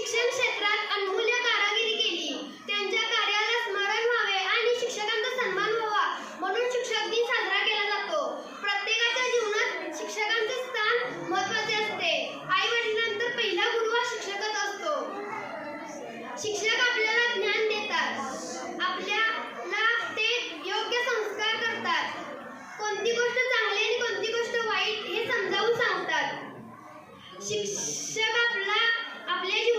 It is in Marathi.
शिक्षण क्षेत्रात कारागिरी केली. त्यांच्या कार्याला स्मरण व्हावे आणि शिक्षकांचा सन्मान व्हावा म्हणून शिक्षक दिन साजरा केला जातो. प्रत्येकाच्या जीवनात शिक्षकांचे स्थान असते. आई पहिला गुरु हा शिक्षकच असतो. शिक्षक आपल्याला ज्ञान देतात. आपल्याला ते योग्य संस्कार करतात. कोणती गोष्ट चांगली आणि कोणती गोष्ट वाईट हे समजावून सांगतात. शिक्षक आपला आपल्या